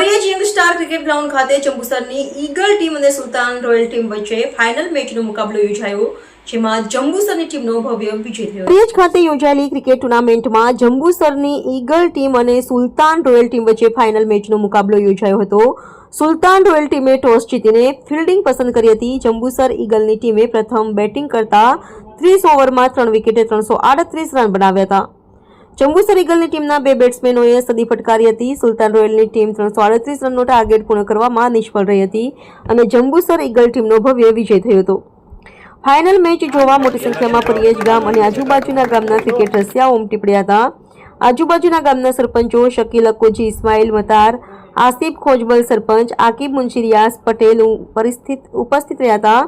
પડિયાજ young star cricket ground ખાતે જંબુસરની eagle team અને સુલતાન રોયલ ટીમ વચ્ચે ફાઇનલ મેચનો મુકાબલો યોજાયો, જેમાં જંબુસરની ટીમનો ભવ્ય ખાતે યોજાયેલી ક્રિકેટ ટુર્નામેન્ટમાં જંબુસરની ઈગલ ટીમ અને સુલતાન રોયલ ટીમ વચ્ચે ફાઇનલ મેચનો મુકાબલો યોજાયો હતો. સુલતાન રોયલ ટીમે ટોસ જીતીને ફિલ્ડિંગ પસંદ કરી હતી. જંબુસર ઈગલની ટીમે પ્રથમ બેટિંગ કરતા ત્રીસ ઓવરમાં ત્રણ વિકેટે ત્રણસો આડત્રીસ રન બનાવ્યા હતા. જંબુસર ઈગલની ટીમના બે બેટ્સમેનોએ સદી ફટકારી હતી. સુલતાન રોયલની ટીમ ત્રણસો આડત્રીસ રનનો ટાર્ગેટ પૂર્ણ કરવામાં નિષ્ફળ રહી હતી અને જંબુસર ઈગલ ટીમનો ભવ્ય વિજય થયો હતો. ફાઇનલ મેચ જોવા મોટી સંખ્યામાં પરિયજ ગામ અને આજુબાજુના ગામના ક્રિકેટ રસિયાઓ ઉમટી પડ્યા હતા. આજુબાજુના ગામના સરપંચો શકીલ અકોજી ઇસ્માઇલ મતાર, આસિફ ખોજબલ સરપંચ, આકિબ મુનશી રિયાઝ પટેલ પરિસ્થિત, ઉપસ્થિત રહ્યા હતા.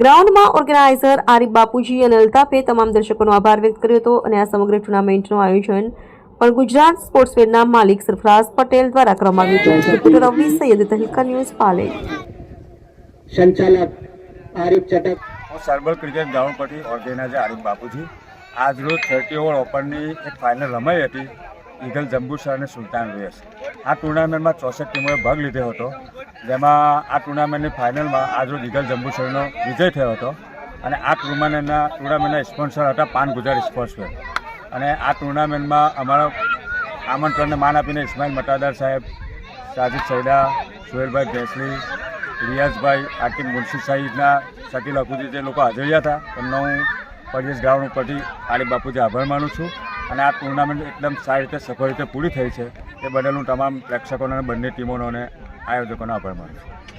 ગ્રાઉન્ડમાં ઓર્ગેનાઇઝર આરિફ બાપુજી અને અલ્તાફે તમામ દર્શકોનો આભાર વ્યક્ત કર્યો હતો અને આ સમગ્ર ટુર્નામેન્ટનું આયોજન પણ ગુજરાત સ્પોર્ટ્સવેરના માલિક સરફરાઝ પટેલ દ્વારા કરવામાં આવ્યું હતું. રિપોર્ટર રવિ સૈયદ તહેલકા ન્યૂઝ પાલે સંચાલક આરિફ ચટક. હું સરબલ ક્રિકેટ ગ્રાઉન્ડ પરથી ઓર્ગેનાઇઝર આરિફ બાપુજી. આજ રોજ થર્ટી ઓવર ઓપનની એક ફાઇનલ રમાઈ હતી. ઈગલ જંબુસર અને સુલતાન રેસ. આ ટુર્નામેન્ટમાં ચોસઠ ટીમોએ ભાગ લીધો હતો. જેમાં આ ટુર્નામેન્ટની ફાઇનલમાં આજરોજ ઈગલ જંબુસરનો વિજય થયો હતો. અને આ ટુર્નામેન્ટના ટુર્નામેન્ટના સ્પોન્સર હતા પાન ગુજરાત સ્પોર્ટ્સવેર અને આ ટુર્નામેન્ટમાં અમારા આમંત્રણને માન આપીને ઇસ્માઇલ મટાદાર સાહેબ, સાજિદ સૈદા સુહેલભાઈ ભેસલી, રિયાઝભાઈ આકિબ મુનશી સહિતના શકીલ અકુજી જે લોકો હાજર હતા, એમનો હું પરિયેશ ગ્રાઉન્ડ ઉપરથી આડી બાપુજી આભાર માનું છું. અને આ ટુર્નામેન્ટ એકદમ સારી રીતે સફળ રીતે પૂરી થઈ છે. એ બદલ હું તમામ પ્રેક્ષકોને બંને ટીમોનો અને આયોજકોનો આભાર માનું છું.